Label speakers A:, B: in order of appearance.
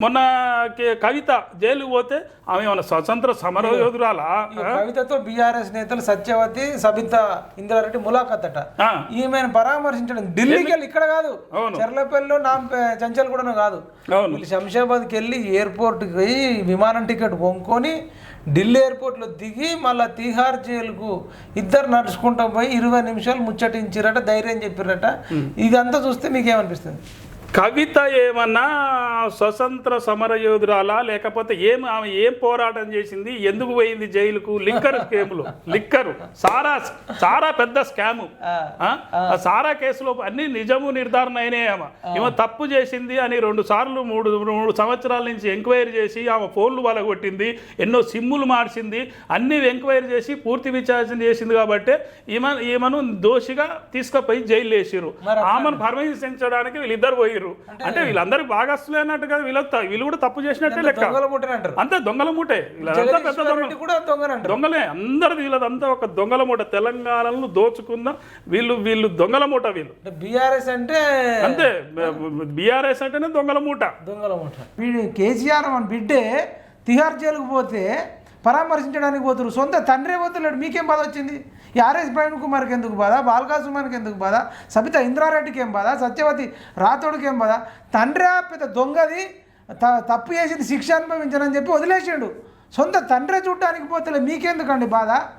A: మొన్న కవిత జైలుకు పోతే ఆమె ఏమన్నా స్వతంత్ర సమరయోధురాలా
B: ఈ కవితతో బీఆర్ఎస్ నేతలు సత్యవతి సబిత ఇంద్రారెడ్డి ములాఖత్ అట
A: ఆ,
B: ఈమెను పరామర్శించడం ఢిల్లీకి వెళ్ళి ఇక్కడ కాదు.
A: అవును.
B: చెర్లపల్లిలో నా చంచల్ కూడా కాదు. శంషాబాద్కి వెళ్ళి ఎయిర్పోర్ట్కి పోయి విమానం టికెట్ కొనుక్కొని ఢిల్లీ ఎయిర్పోర్ట్లో దిగి మళ్ళీ తిహార్ జైలుకు ఇద్దరు నడుచుకుంటూ పోయి ఇరవై నిమిషాలు ముచ్చటించిరట ధైర్యం చెప్పిరట. ఇదంతా చూస్తే మీకేమనిపిస్తుంది?
A: కవిత ఏమన్నా స్వతంత్ర సమరయోధురాలా? లేకపోతే ఏం ఆమె ఏం పోరాటం చేసింది? ఎందుకు పోయింది జైలుకు? లిక్కర్ స్కేములు. లిక్కరు. సారా సారా పెద్ద స్కాము. సారా కేసులో అన్ని నిజము నిర్ధారణ అయినాయి ఆమె. ఈమె తప్పు చేసింది అని రెండు సార్లు మూడు మూడు సంవత్సరాల నుంచి ఎంక్వైరీ చేసి ఆమె ఫోన్లు వలగొట్టింది ఎన్నో సిమ్ములు మార్చింది అన్ని ఎంక్వైరీ చేసి పూర్తి విచారణ చేసింది కాబట్టి ఈమె ఈమెను దోషిగా తీసుకుపోయి జైలు వేసిరు ఆమెను పర్మిషించడానికి వీళ్ళిద్దరు పోయిరు అంటే వీళ్ళందరూ భాగస్తులే అన్నట్టు కదా వీళ్ళ వీళ్ళు కూడా తప్పు చేసినట్టే లెక్క. అంతే దొంగల మూటే. వీళ్ళంతా పెద్ద దొంగలు అందరిది వీళ్ళదంతా ఒక దొంగల మూట. తెలంగాణను దోచుకున్న వీళ్ళు వీళ్ళు దొంగల మూట వీళ్ళు.
B: బీఆర్ఎస్ అంటే
A: అంతే బీఆర్ఎస్ అంటేనే దొంగల మూట.
B: దొంగల వీడు కేసీఆర్ మన బిడ్డే తిహార్ జైలుకు పోతే పరామర్శించడానికి పోతురు సొంత తండ్రే పోతున్నాడు మీకేం బాధ వచ్చింది? ఈ ఆర్ఎస్ ప్రవీణ్ కుమార్కి ఎందుకు బాధ? బాలకా సుమార్కి ఎందుకు బాధ? సబిత ఇంద్రారెడ్డికి ఏం బాధ? సత్యవతి రాథోడికి ఏం బాధ? తండ్రి పెద్ద దొంగది త- తప్పు చేసింది శిక్ష అనుభవించనని చెప్పి వదిలేసాడు. సొంత తండ్రే చూడడానికి పోతే మీకెందుకండి బాధ?